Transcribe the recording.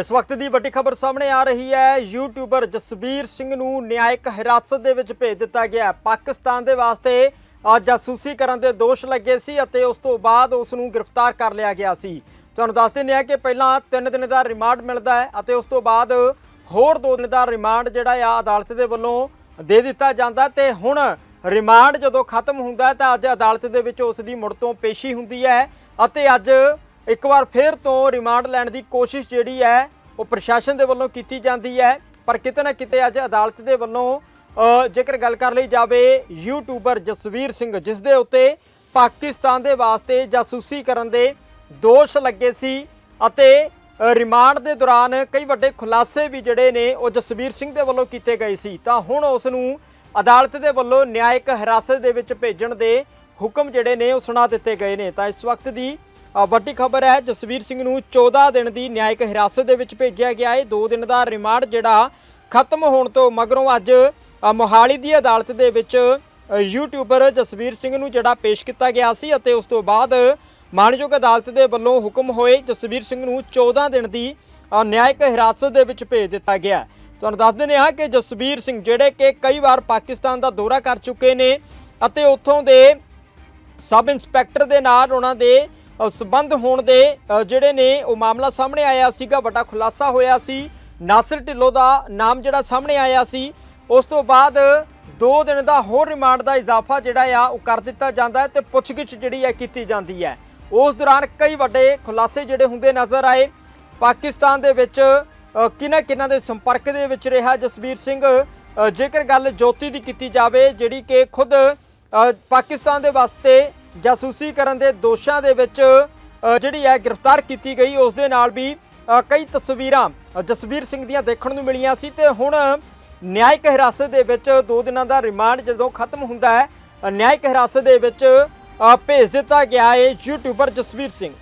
ਇਸ ਵਕਤ ਦੀ ਵੱਡੀ ਖਬਰ ਸਾਹਮਣੇ ਆ ਰਹੀ ਹੈ। ਯੂਟਿਊਬਰ ਜਸਬੀਰ ਸਿੰਘ ਨੂੰ ਨਿਆਇਕ ਹਿਰਾਸਤ ਦੇ ਵਿੱਚ ਭੇਜ ਦਿੱਤਾ ਗਿਆ ਪਾਕਿਸਤਾਨ ਦੇ ਵਾਸਤੇ ਜਾਸੂਸੀ ਕਰਨ ਦੇ ਦੋਸ਼ ਲੱਗੇ ਸੀ ਅਤੇ ਉਸ ਤੋਂ ਬਾਅਦ ਉਸ ਨੂੰ ਗ੍ਰਿਫਤਾਰ ਕਰ ਲਿਆ ਗਿਆ ਸੀ। ਤੁਹਾਨੂੰ ਦੱਸ ਦਿੰਦੇ ਹਾਂ ਕਿ ਪਹਿਲਾਂ 3 ਦਿਨ ਦਾ ਰਿਮਾਂਡ ਮਿਲਦਾ ਹੈ ਅਤੇ ਉਸ ਤੋਂ ਬਾਅਦ ਹੋਰ 2 ਦਿਨ ਦਾ ਰਿਮਾਂਡ ਜਿਹੜਾ ਆ ਅਦਾਲਤ ਦੇ ਵੱਲੋਂ ਦੇ ਦਿੱਤਾ ਜਾਂਦਾ ਹੈ ਤੇ ਹੁਣ ਰਿਮਾਂਡ ਜਦੋਂ ਖਤਮ ਹੁੰਦਾ ਤਾਂ ਅੱਜ ਅਦਾਲਤ ਦੇ ਵਿੱਚ ਉਸ ਦੀ ਮੁੜ ਤੋਂ ਪੇਸ਼ੀ ਹੁੰਦੀ ਹੈ ਅਤੇ ਅੱਜ ਇੱਕ ਵਾਰ ਫੇਰ ਤੋਂ ਰਿਮਾਂਡ ਲੈਣ ਦੀ ਕੋਸ਼ਿਸ਼ ਜਿਹੜੀ ਹੈ, ਉਹ ਪ੍ਰਸ਼ਾਸਨ ਦੇ ਵੱਲੋਂ ਕੀਤੀ ਜਾਂਦੀ ਹੈ। ਪਰ ਕਿਤੇ ਨਾ ਕਿਤੇ ਅੱਜ ਅਦਾਲਤ ਦੇ ਵੱਲੋਂ ਜੇਕਰ ਗੱਲ ਕਰ ਲਈ ਜਾਵੇ ਯੂਟਿਊਬਰ ਜਸਵੀਰ ਸਿੰਘ, ਜਿਸ ਦੇ ਉੱਤੇ ਪਾਕਿਸਤਾਨ ਦੇ ਵਾਸਤੇ ਜਾਸੂਸੀ ਕਰਨ ਦੇ ਦੋਸ਼ ਲੱਗੇ ਸੀ ਅਤੇ ਰਿਮਾਂਡ ਦੇ ਦੌਰਾਨ ਕਈ ਵੱਡੇ ਖੁਲਾਸੇ ਵੀ ਜਿਹੜੇ ਨੇ, ਉਹ ਜਸਵੀਰ ਸਿੰਘ ਦੇ ਵੱਲੋਂ ਕੀਤੇ ਗਏ ਸੀ। ਤਾਂ ਹੁਣ ਉਸ ਨੂੰ ਅਦਾਲਤ ਦੇ ਵੱਲੋਂ ਨਿਆਇਕ ਹਿਰਾਸਤ ਦੇ ਵਿੱਚ ਭੇਜਣ ਦੇ ਹੁਕਮ ਜਿਹੜੇ ਨੇ, ਉਹ ਸੁਣਾ ਦਿੱਤੇ ਗਏ ਨੇ। ਤਾਂ ਇਸ ਵਕਤ ਦੀ ਵੱਡੀ ਖਬਰ ਹੈ ਜਸਵੀਰ ਸਿੰਘ ਨੂੰ 14 ਦਿਨ ਦੀ ਨਿਆਇਕ ਹਿਰਾਸਤ ਦੇ ਵਿੱਚ ਭੇਜਿਆ ਗਿਆ ਹੈ 2 ਦਿਨ ਦਾ ਰਿਮਾਂਡ ਜਿਹੜਾ ਖਤਮ ਹੋਣ ਤੋਂ ਮਗਰੋਂ ਅੱਜ ਮੋਹਾਲੀ ਦੀ ਅਦਾਲਤ ਦੇ ਵਿੱਚ ਯੂਟਿਊਬਰ ਜਸਵੀਰ ਸਿੰਘ ਨੂੰ ਜਿਹੜਾ ਪੇਸ਼ ਕੀਤਾ ਗਿਆ ਸੀ ਅਤੇ ਉਸ ਤੋਂ ਬਾਅਦ ਮਾਣਯੋਗ ਅਦਾਲਤ ਦੇ ਵੱਲੋਂ ਹੁਕਮ ਹੋਏ ਜਸਵੀਰ ਸਿੰਘ ਨੂੰ 14 ਦਿਨ ਦੀ ਅ, ਨਿਆਇਕ ਹਿਰਾਸਤ ਦੇ ਵਿੱਚ ਭੇਜ ਦਿੱਤਾ ਗਿਆ ਤੁਹਾਨੂੰ ਦੱਸ ਦਿੰਦੇ ਹਾਂ ਕਿ ਜਸਵੀਰ ਸਿੰਘ ਜਿਹੜੇ ਕਿ ਕਈ ਵਾਰ ਪਾਕਿਸਤਾਨ ਦਾ ਦੌਰਾ ਕਰ ਚੁੱਕੇ ਨੇ ਅਤੇ ਉੱਥੋਂ ਦੇ ਸਬ ਇੰਸਪੈਕਟਰ ਦੇ ਨਾਲ ਉਹਨਾਂ ਦੇ ਸੰਬੰਧ ਹੋਣ ਦੇ ਜਿਹੜੇ ਨੇ ਉਹ ਮਾਮਲਾ ਸਾਹਮਣੇ ਆਇਆ ਸੀਗਾ ਵੱਡਾ ਖੁਲਾਸਾ ਹੋਇਆ ਸੀ। ਨਾਸਰ ਢਿੱਲੋਂ ਦਾ ਨਾਮ ਜਿਹੜਾ ਸਾਹਮਣੇ ਆਇਆ ਸੀ ਉਸ ਤੋਂ ਬਾਅਦ 2 ਦਿਨ ਦਾ ਹੋਰ ਰਿਮਾਂਡ ਦਾ ਇਜ਼ਾਫਾ ਜਿਹੜਾ ਆ ਉਹ ਕਰ ਦਿੱਤਾ ਜਾਂਦਾ ਹੈ ਤੇ ਪੁੱਛਗਿੱਛ ਜਿਹੜੀ ਹੈ ਕੀਤੀ ਜਾਂਦੀ ਹੈ। ਉਸ ਦੌਰਾਨ ਕਈ ਵੱਡੇ ਖੁਲਾਸੇ ਜਿਹੜੇ ਹੁੰਦੇ ਨਜ਼ਰ ਆਏ। ਪਾਕਿਸਤਾਨ ਦੇ ਵਿੱਚ ਅ, ਕਿਹਨਾਂ ਕਿਹਨਾਂ ਦੇ ਸੰਪਰਕ ਦੇ ਵਿੱਚ ਰਿਹਾ ਜਸਬੀਰ ਸਿੰਘ? ਜੇਕਰ ਗੱਲ ਜੋਤੀ ਦੀ ਕੀਤੀ ਜਾਵੇ ਜਿਹੜੀ ਕਿ ਖੁਦ ਪਾਕਿਸਤਾਨ ਦੇ ਵਾਸਤੇ ਜਾਸੂਸੀ ਕਰਨ ਦੇ ਦੋਸ਼ਾਂ ਦੇ ਵਿੱਚ ਜਿਹੜੀ ਹੈ ਗ੍ਰਿਫਤਾਰ ਕੀਤੀ ਗਈ, ਉਸ ਦੇ ਨਾਲ ਵੀ ਕਈ ਤਸਵੀਰਾਂ ਜਸਵੀਰ ਸਿੰਘ ਦੀਆਂ ਦੇਖਣ ਨੂੰ ਮਿਲੀਆਂ ਸੀ ਤੇ ਹੁਣ ਨਿਆਇਕ ਹਿਰਾਸਤ ਦੇ ਵਿੱਚ 2 ਦਿਨਾਂ ਦਾ ਰਿਮਾਂਡ ਜਦੋਂ ਖਤਮ ਹੁੰਦਾ ਹੈ ਨਿਆਇਕ ਹਿਰਾਸਤ ਦੇ ਵਿੱਚ ਭੇਜ ਦਿੱਤਾ ਗਿਆ ਹੈ ਯੂਟਿਊਬਰ ਜਸਵੀਰ ਸਿੰਘ।